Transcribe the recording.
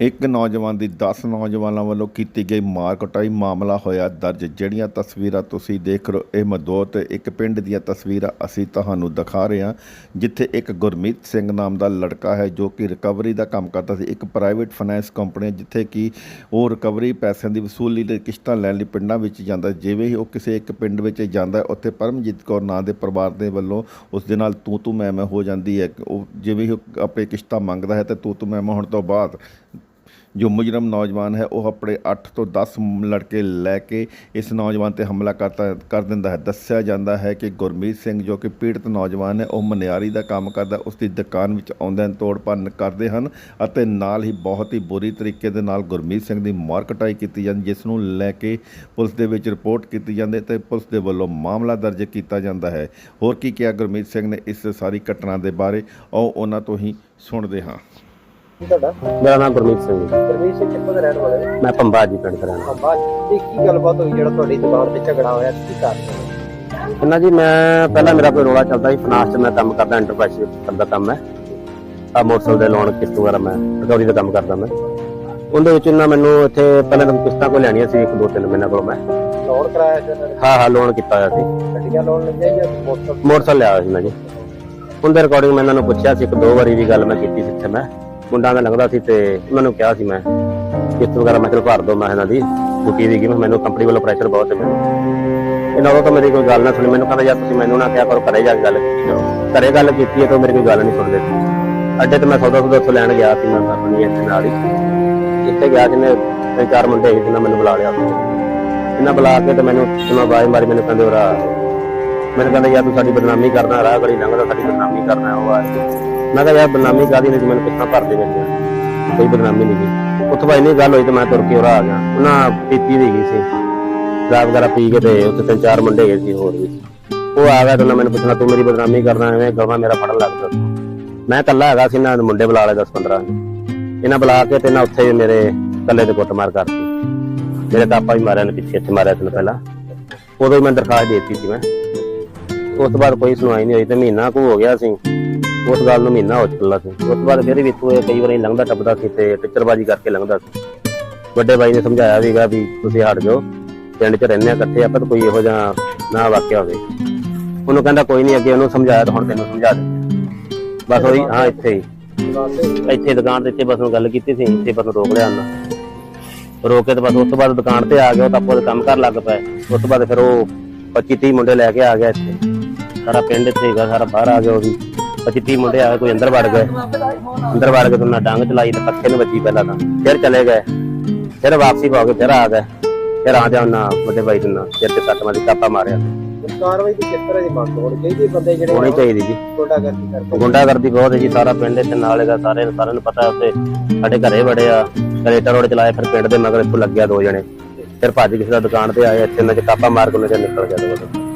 ਇੱਕ ਨੌਜਵਾਨ ਦੀ 10 ਨੌਜਵਾਨਾਂ ਵੱਲੋਂ ਕੀਤੀ ਗਈ ਮਾਰ ਕੁਟਾਈ ਮਾਮਲਾ ਹੋਇਆ ਦਰਜ। ਜਿਹੜੀਆਂ ਤਸਵੀਰਾਂ ਤੁਸੀਂ ਦੇਖ ਰਹੇ ਹੋ, ਇਹ ਮਦੋਤ ਇੱਕ ਪਿੰਡ ਦੀਆਂ ਤਸਵੀਰਾਂ ਅਸੀਂ ਤੁਹਾਨੂੰ ਦਿਖਾ ਰਹੇ ਹਾਂ, ਜਿੱਥੇ ਇੱਕ ਗੁਰਮੀਤ ਸਿੰਘ ਨਾਮ ਦਾ ਲੜਕਾ ਹੈ ਜੋ ਕਿ ਰਿਕਵਰੀ ਦਾ ਕੰਮ ਕਰਦਾ ਸੀ। ਇੱਕ ਪ੍ਰਾਈਵੇਟ ਫਾਈਨੈਂਸ ਕੰਪਨੀ ਜਿੱਥੇ ਕਿ ਉਹ ਰਿਕਵਰੀ ਪੈਸਿਆਂ ਦੀ ਵਸੂਲੀ ਲਈ ਕਿਸ਼ਤਾਂ ਲੈਣ ਲਈ ਪਿੰਡਾਂ ਵਿੱਚ ਜਾਂਦਾ ਜਿਵੇਂ ਹੀ ਉਹ ਕਿਸੇ ਇੱਕ ਪਿੰਡ ਵਿੱਚ ਜਾਂਦਾ ਉੱਥੇ ਪਰਮਜੀਤ ਕੌਰ ਨਾਂ ਦੇ ਪਰਿਵਾਰ ਦੇ ਵੱਲੋਂ ਉਸ ਦੇ ਨਾਲ ਤੂੰ ਤੂੰ ਮੈਂ ਮੈਂ ਹੋ ਜਾਂਦੀ ਹੈ। ਉਹ ਜਿਵੇਂ ਹੀ ਉਹ ਆਪਣੀ ਕਿਸ਼ਤਾਂ ਮੰਗਦਾ ਹੈ ਤੇ ਤੂੰ ਤੂੰ ਮੈਂ ਮੈਂ ਹੋਣ ਤੋਂ ਬਾਅਦ ਜੋ ਮੁਜਰਮ ਨੌਜਵਾਨ ਹੈ, ਉਹ ਆਪਣੇ 8 ਤੋਂ 10 ਲੜਕੇ ਲੈ ਕੇ ਇਸ ਨੌਜਵਾਨ ਤੇ ਹਮਲਾ ਕਰਤਾ, ਕਰ ਦਿੰਦਾ ਹੈ। ਦੱਸਿਆ ਜਾਂਦਾ ਹੈ ਕਿ ਗੁਰਮੀਤ ਸਿੰਘ ਜੋ ਕਿ ਪੀੜਤ ਨੌਜਵਾਨ ਹੈ, ਉਹ ਮਨਿਆਰੀ ਦਾ ਕੰਮ ਕਰਦਾ, ਉਸ ਦੀ ਦੁਕਾਨ ਵਿੱਚ ਆਉਂਦੇ ਹਨ ਤੋੜ ਭੰਨ ਕਰਦੇ ਹਨ ਅਤੇ ਨਾਲ ਹੀ ਬਹੁਤ ਹੀ ਬੁਰੀ ਤਰੀਕੇ ਦੇ ਨਾਲ ਗੁਰਮੀਤ ਸਿੰਘ ਦੀ ਮਾਰ ਕਟਾਈ ਕੀਤੀ ਜਾਂਦੀ, ਜਿਸ ਨੂੰ ਲੈ ਕੇ ਪੁਲਿਸ ਦੇ ਵਿੱਚ ਰਿਪੋਰਟ ਕੀਤੀ ਜਾਂਦੀ ਤੇ ਪੁਲਿਸ ਦੇ ਵੱਲੋਂ ਮਾਮਲਾ ਦਰਜ ਕੀਤਾ ਜਾਂਦਾ ਹੈ। ਹੋਰ ਕੀ ਕਿਹਾ ਗੁਰਮੀਤ ਸਿੰਘ ਨੇ ਇਸ ਸਾਰੀ ਘਟਨਾ ਦੇ ਬਾਰੇ? ਆਓ ਉਹਨਾਂ ਤੋਂ ਹੀ ਸੁਣਦੇ ਹਾਂ। ਕੀ ਤੁਹਾਡਾ? ਮੇਰਾ ਨਾਮ ਗੁਰਮੀਤ ਸਿੰਘ ਜੀ। ਗੁਰਮੀਤ ਸਿੰਘ ਕਿੱਥੋਂ ਦੇ ਰਹਿਣ ਵਾਲੇ ਹੋ? ਮੈਂ ਪੰਬਾ ਜੀ ਪਿੰਡ ਦਾ ਰਹਿਣ ਵਾਲਾ। ਬਾਬਾ ਇਹ ਕੀ ਗੱਲਬਾਤ ਹੋਈ ਜਿਹੜਾ ਤੁਹਾਡੀ ਦੁਕਾਨ ਤੇ ਝਗੜਾ ਹੋਇਆ? ਕੀ ਕਾਰਨ? ਇਹਨਾਂ ਜੀ ਮੈਂ ਪਹਿਲਾਂ ਮੇਰਾ ਕੋਈ ਰੋਲਾ ਚੱਲਦਾ ਸੀ। ਫਾਈਨਾਂਸ 'ਚ ਮੈਂ ਕੰਮ ਕਰਦਾ ਐਂਟਰਪ੍ਰਾਈਜ਼ ਕਰਦਾ ਕੰਮ ਹੈ। ਆ ਮੋਟਰਸਾਈਕਲ ਦੇ ਲੋਨ ਕਿਸ਼ਤ ਵਗੈਰਾ ਮੈਂ ਰਿਕਵਰੀ ਦਾ ਕੰਮ ਕਰਦਾ ਮੈਂ। ਉਹਦੇ ਵਿੱਚ ਇਹਨਾਂ ਮੈਨੂੰ ਇੱਥੇ ਪਹਿਲਾਂ ਤਾਂ ਕਿਸ਼ਤਾਂ ਕੋਈ ਲੈਣੀਆਂ ਸੀ ਇੱਕ ਦੋ ਤਿੰਨ ਮਹੀਨਿਆਂ ਕੋਲ ਮੈਂ। ਲੋਨ ਕਰਾਇਆ ਸੀ ਨੇ? ਹਾਂ ਹਾਂ ਲੋਨ ਕੀਤਾ ਹੋਇਆ ਸੀ। ਗੱਡੀਆਂ ਲੋਨ ਲੈਂਦੇ ਜਾਂ ਮੋਟਰ ਮੋਟਰਸਾਈਕਲ ਲਿਆ ਹੋਇਆ ਸੀ ਮੈਂ ਜੀ। ਉਹਦੇ ਰਿਕਾਰਡਿੰਗ ਮੈਂ ਇਹਨਾਂ ਨੂੰ ਪੁੱਛਿਆ ਸੀ ਇੱਕ ਦੋ ਵਾਰੀ ਦੀ ਗੱਲ ਮੈਂ ਕੀਤੀ ਸੀ ਇੱਥੇ ਮੈਂ। ਮੁੰਡਾ ਦਾ ਲੰਘਦਾ ਸੀ ਤੇ ਉਹਨਾਂ ਨੂੰ ਕਿਹਾ ਸੀ ਮੈਂ, ਕਿਸ਼ਤ ਵਗੈਰਾ ਮੈਂ ਚਲ ਭਰ ਦੋ ਮੈਂ ਇਹਨਾਂ ਦੀ ਛੁੱਟੀ ਦੀ ਮੈਂ ਮੈਨੂੰ ਕੰਪਨੀ ਵੱਲੋਂ ਪ੍ਰੈਸ਼ਰ ਬਹੁਤ ਹੈ ਮੈਨੂੰ। ਇਹਨਾਂ ਤੋਂ ਤਾਂ ਮੇਰੀ ਕੋਈ ਗੱਲ ਨਾ ਸੁਣੀ, ਮੈਨੂੰ ਕਹਿੰਦਾ, ਯਾਰ ਤੁਸੀਂ ਮੈਨੂੰ ਨਾ ਕਿਹਾ ਕਰੋ ਘਰੇ ਜਾ ਕੇ ਗੱਲ ਕੀਤੀ ਜਾਓ। ਘਰੇ ਗੱਲ ਕੀਤੀ ਹੈ ਤਾਂ ਮੇਰੀ ਕੋਈ ਗੱਲ ਨਹੀਂ ਸੁਣਦੇ ਸੀ। ਅੱਡੇ ਤੇ ਮੈਂ ਸੌਦਾ ਸੌਦਾ ਉੱਥੋਂ ਲੈਣ ਗਿਆ ਸੀ, ਮੈਂ ਆਪਣੀ ਇੱਥੇ ਨਾਲ ਹੀ। ਇੱਥੇ ਗਿਆ ਜਿਹਨੇ ਤਿੰਨ ਚਾਰ ਮੁੰਡੇ ਸੀ ਜਿਹਨਾਂ ਮੈਨੂੰ ਬੁਲਾ ਲਿਆ ਇਹਨਾਂ ਬੁਲਾ ਕੇ ਤੇ ਮੈਨੂੰ ਉਹਨਾਂ ਆਵਾਜ਼ ਮਾਰੀ, ਮੈਨੂੰ ਕਹਿੰਦੇ ਉਹਰਾ ਮੈਨੂੰ ਕਹਿੰਦਾ, ਯਾਰ ਤੂੰ ਸਾਡੀ ਬਦਨਾਮੀ ਕਰਨਾ, ਰਾਹ ਗਲੀ ਲੰਘਦਾ, ਸਾਡੀ ਬਦਨਾਮੀ ਕਰਨਾ, ਉਹ ਆ। ਮੈਂ ਕਿਹਾ ਯਾਰ ਬਦਨਾਮੀ ਕਾਦੀ ਨਹੀਂ ਮੈਨੂੰ ਕਿੱਥਾਂ ਭਰ ਦੇ ਵਿੱਚ ਕੋਈ ਬਦਨਾਮੀ ਨਹੀਂ ਗਈ ਉੱਥੋਂ ਬਾਈ ਨਹੀਂ ਗੱਲ ਹੋਈ ਤੇ ਮੈਂ ਤੁਰ ਕੇ ਉਰਾ ਆ ਗਿਆ। ਉਹਨਾਂ ਪੀਤੀ ਦੀ ਗਈ ਸੀ। ਸ਼ਰਾਬ ਵਗੈਰਾ ਪੀ ਕੇ ਤੇ ਉੱਥੇ ਤਿੰਨ ਚਾਰ ਮੁੰਡੇ ਗਏ ਸੀ ਹੋਰ ਵੀ। ਉਹ ਆ ਗਿਆ ਤੇ ਉਹਨਾਂ ਮੈਨੂੰ ਪੁੱਛਣਾ, ਤੂੰ ਮੇਰੀ ਬਦਨਾਮੀ ਕਰਨਾ, ਐਵੇਂ ਗਵਾ ਮੇਰਾ ਫੜਨ ਲੱਗ ਪਿਆ। ਮੈਂ ਇਕੱਲਾ ਹੈਗਾ ਸੀ, ਇਹਨਾਂ ਮੁੰਡੇ ਬੁਲਾ ਲਏ 10 15 ਇਹਨਾਂ ਬੁਲਾ ਕੇ ਤੇ ਨਾ ਉੱਥੇ ਮੇਰੇ ਇਕੱਲੇ ਤੇ ਕੁੱਟਮਾਰ ਕਰਤੀ। ਮੇਰੇ ਕਾਪਾ ਵੀ ਮਾਰਿਆ ਨੇ, ਪਿੱਛੇ ਇੱਥੇ ਮਾਰਿਆ ਸੀ ਪਹਿਲਾਂ। ਉਦੋਂ ਹੀ ਮੈਂ ਦਰਖਾਸਤ ਦੇ ਦਿੱਤੀ ਸੀ ਮੈਂ। ਉਸ ਤੋਂ ਬਾਅਦ ਕੋਈ ਸੁਣਵਾਈ ਨਹੀਂ ਹੋਈ ਤੇ ਮਹੀਨਾ ਕੁ ਹੋ ਗਿਆ ਸੀ। ਉਸ ਗੱਲ ਨੂੰ ਮਹੀਨਾ ਹੋ ਚੱਲਾ ਸੀ। ਉਸ ਤੋਂ ਬਾਅਦ ਫਿਰ ਵੀ ਤੂੰ ਇਹ ਕਈ ਵਾਰੀ ਲੰਘਦਾ, ਟੱਪਦਾ ਸੀ ਤੇ ਟਿੱਚਰਬਾਜੀ ਕਰਕੇ ਲੰਘਦਾ ਸੀ। ਵੱਡੇ ਬਾਈ ਨੇ ਸਮਝਾਇਆ ਵੀਗਾ ਵੀ ਤੁਸੀਂ ਹਟ ਜਾਓ, ਪਿੰਡ 'ਚ ਰਹਿੰਦੇ ਆ ਇਕੱਠੇ, ਆਪਾਂ ਤਾਂ ਕੋਈ ਇਹੋ ਜਿਹਾ ਨਾ ਵਾਕਿਆ ਹੋਵੇ। ਉਹਨੂੰ ਕਹਿੰਦਾ ਕੋਈ ਨਹੀਂ ਅੱਗੇ ਉਹਨੂੰ ਸਮਝਾਇਆ ਤਾਂ ਹੁਣ ਤੈਨੂੰ ਸਮਝਾ ਦੇ ਬਸ ਉਹੀ, ਹਾਂ, ਇੱਥੇ ਹੀ। ਇੱਥੇ ਦੁਕਾਨ ਤੇ ਇੱਥੇ ਬਸ ਨੂੰ ਗੱਲ ਕੀਤੀ ਸੀ, ਇੱਥੇ ਬਸ ਨੂੰ ਰੋਕ ਲਿਆ ਉਹਨਾਂ। ਰੋਕ ਕੇ ਤੇ ਬਸ ਉਸ ਤੋਂ ਬਾਅਦ ਦੁਕਾਨ ਤੇ ਆ ਗਿਆ ਤਾਂ ਆਪੋ ਕੰਮ ਕਰ ਲੱਗ ਪਏ ਉਸ ਤੋਂ ਬਾਅਦ ਫਿਰ ਉਹ 25 30 ਮੁੰਡੇ ਲੈ ਕੇ ਆ ਗਿਆ ਇੱਥੇ। ਸਾਰਾ ਪਿੰਡ ਇੱਥੇ ਹੈਗਾ ਸਾਰਾ ਬਾਹਰ ਆ ਗਿਆ ਉਹ ਵੀ। 25 30 ਮੁੰਡੇ ਆ ਕੋਈ ਅੰਦਰ ਵੜ ਗਏ। ਅੰਦਰ ਵੜ ਕੇ ਤੇ ਉਹਨਾਂ ਡੰਗ ਚਲਾਈ ਤੇ ਪੱਖੇ ਨੂੰ ਵੱਜੀ ਪਹਿਲਾਂ ਤਾਂ। ਫਿਰ ਚਲੇ ਗਏ। ਫਿਰ ਵਾਪਸੀ ਪਾ ਕੇ ਫਿਰ ਆ ਗਏ। ਫਿਰ ਆ ਜਾ ਉਹਨਾਂ ਵੱਡੇ ਭਾਈ ਨੂੰ ਸਿਰ ਤੇ ਸੱਟ ਮਾਰੀ ਕਾਪਾ ਮਾਰਿਆ। ਕਾਰਵਾਈ ਦੀ ਕਿਸ ਤਰ੍ਹਾਂ ਦੀ ਮੰਗ ਹੋਣੀ ਚਾਹੀਦੀ ਬੰਦੇ ਜਿਹੜੇ ਹੋਣੀ ਚਾਹੀਦੀ ਜੀ। ਗੁੰਡਾਗਰਦੀ ਕਰਦੇ ਗੁੰਡਾਗਰਦੀ ਬਹੁਤ ਹੈ ਜੀ। ਸਾਰਾ ਪਿੰਡ ਇੱਥੇ ਨਾਲ ਹੈਗਾ। ਸਾਰੇ ਸਾਰਿਆਂ ਨੂੰ ਪਤਾ ਉੱਤੇ ਸਾਡੇ ਘਰੇ ਬੜੇ ਆ। ਰੋਡ ਚਲਾਏ ਫਿਰ ਪਿੰਡ ਦੇ ਮਗਰ ਇੱਥੋਂ ਲੱਗਿਆ ਦੋ ਜਣੇ। ਫਿਰ ਭੱਜ ਕਿਸੇ ਦਾ ਦੁਕਾਨ ਤੇ ਆਏ। ਇੱਥੇ ਉਹਨਾਂ ਚ ਕਾਪਾ ਮਾਰ ਕੇ ਉਹਨਾਂ ਚ ਨਿਕਲ ਗਿਆ। ਦੋ